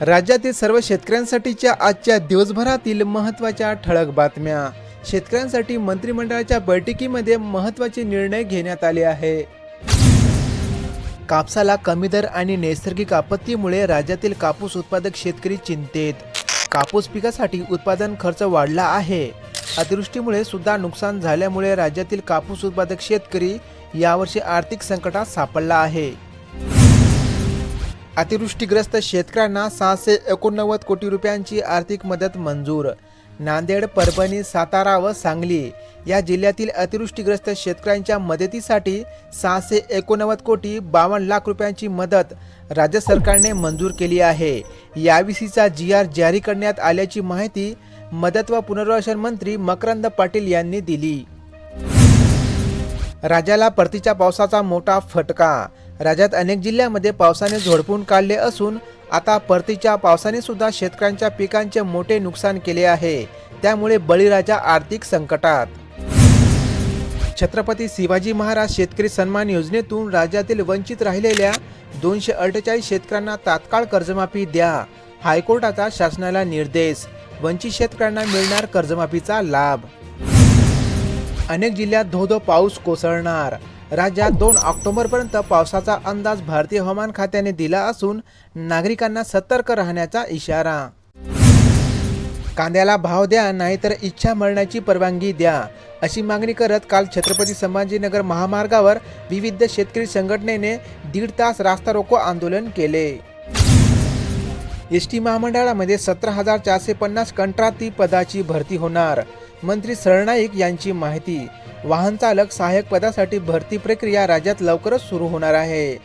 राज्यातील सर्व शेतकऱ्यांसाठीच्या आजच्या दिवसभरातील महत्त्वाच्या ठळक बातम्या. शेतकऱ्यांसाठी मंत्रिमंडळाच्या बैठकीमध्ये महत्त्वाचे निर्णय घेण्यात आले आहे. कापसाला कमी दर आणि नैसर्गिक आपत्तीमुळे राज्यातील कापूस उत्पादक शेतकरी चिंतेत. कापूस पिकासाठी उत्पादन खर्च वाढला आहे. अतिवृष्टीमुळे सुद्धा नुकसान झाल्यामुळे राज्यातील कापूस उत्पादक शेतकरी यावर्षी आर्थिक संकटात सापडला आहे. अतिवृष्टीग्रस्त शेतकऱ्यांना सहाशे एकोणनव्वद कोटी रुपयांची आर्थिक मदत मंजूर. नांदेड परभणी सातारा व सांगली या जिल्ह्यातील अतिवृष्टीग्रस्त शेतकऱ्यांच्या मदतीसाठी सहाशे एकोणनव्वद कोटी बावन्न लाख रुपयांची मदत राज्य सरकारने मंजूर केली आहे. याविषयीचा जी आर जारी करण्यात आल्याची माहिती मदत व पुनर्वसन मंत्री मकरंद पाटील यांनी दिली. राज्याला परतीच्या पावसाचा मोठा फटका राज्यात अनेक जिल्ह्यामध्ये पावसाने झोडपून काढले असून आता परतीच्या पावसाने सुद्धा शेतकऱ्यांच्या पिकांचे मोठे नुकसान केले आहे. त्यामुळे बळीराजा आर्थिक संकटात. छत्रपती शिवाजी महाराज शेतकरी सन्मान योजनेतून राज्यातील वंचित राहिलेल्या दोनशे अठ्ठेचाळीस शेतकऱ्यांना तात्काळ कर्जमाफी द्या. हायकोर्टाचा शासनाला निर्देश. वंचित शेतकऱ्यांना मिळणार कर्जमाफीचा लाभ. अनेक जिल्ह्यात धो धो पाऊस कोसळणार. राज्यात दोन ऑक्टोबरपर्यंत पावसाचा अंदाज भारतीय हवामान खात्याने दिला असून नागरिकांना सतर्क राहण्याचा इशारा. कांद्याला भाव द्या नाहीतर इच्छा मरण्याची परवानगी द्या अशी मागणी करत काल छत्रपती संभाजीनगर महामार्गावर विविध शेतकरी संघटनेने दीड तास रास्ता रोको आंदोलन केले. एस टी महामंडळामध्ये सतरा हजार चारशे पन्नास कंत्राटी पदाची भरती होणार मंत्री सरनाईक यांची माहिती वाहन चालक सहाय्यक पदासाठी भरती प्रक्रिया राज्यात लवकरच सुरू होणार आहे.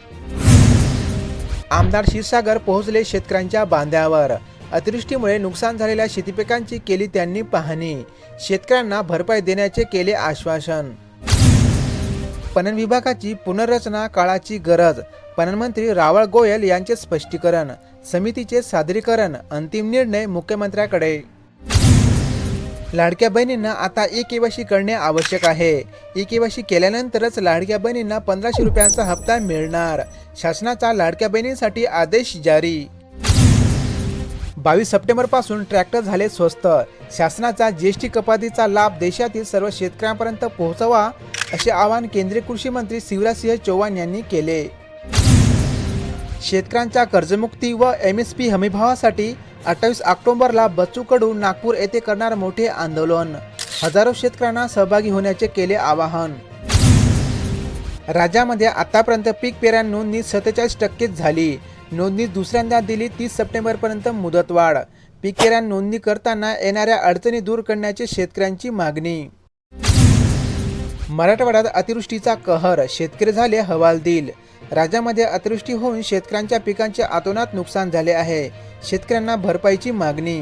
आमदार क्षीरसागर पोहोचले शेतकऱ्यांच्या बांध्यावर अतिवृष्टीमुळे नुकसान झालेल्या शेतीपिकांची केली त्यांनी पाहणी. शेतकऱ्यांना भरपाई देण्याचे केले आश्वासन. पणन विभागाची पुनर्रचना काळाची गरज पणनमंत्री रावळ गोयल यांचे स्पष्टीकरण समितीचे सादरीकरण अंतिम निर्णय मुख्यमंत्र्याकडे. लाडक्या बहिणींना आता ई केवायसी करणे आवश्यक आहे. ई केवायसी केल्यानंतरच लाडक्या बहिणींना पंधराशे रुपयांचा हप्ता मिळणार. शासनाचा लाडक्या बहिणींसाठी आदेश जारी. बावीस सप्टेंबरपासून ट्रॅक्टर झाले स्वस्त. शासनाचा जीएसटी कपातीचा लाभ देशातील सर्व शेतकऱ्यांपर्यंत पोहोचवा असे आवाहन केंद्रीय कृषी मंत्री शिवराजसिंह चौहान यांनी केले. शेतकऱ्यांच्या कर्जमुक्ती व एम एस पी हमीभावासाठी अठ्ठावीस ऑक्टोबरला बच्चू कडू नागपूर येथे करणार मोठे आंदोलन. हजारो शेतकऱ्यांना सहभागी होण्याचे केले आवाहन. राज्यामध्ये आतापर्यंत पीक पेऱ्या नोंदणी सत्तेचाळीस टक्केच झाली. नोंदणी दुसऱ्यांदा दिली तीस सप्टेंबरपर्यंत मुदतवाढ. पीक पेऱ्या नोंदणी करताना येणाऱ्या अडचणी दूर करण्याची शेतकऱ्यांची मागणी. मराठवाड्यात अतिवृष्टीचा कहर शेतकरी झाले हवालदिल. राज्यामध्ये अतिवृष्टी होऊन शेतकऱ्यांच्या पिकांचे आतोनात नुकसान झाले आहे. शेतकऱ्यांना भरपाईची मागणी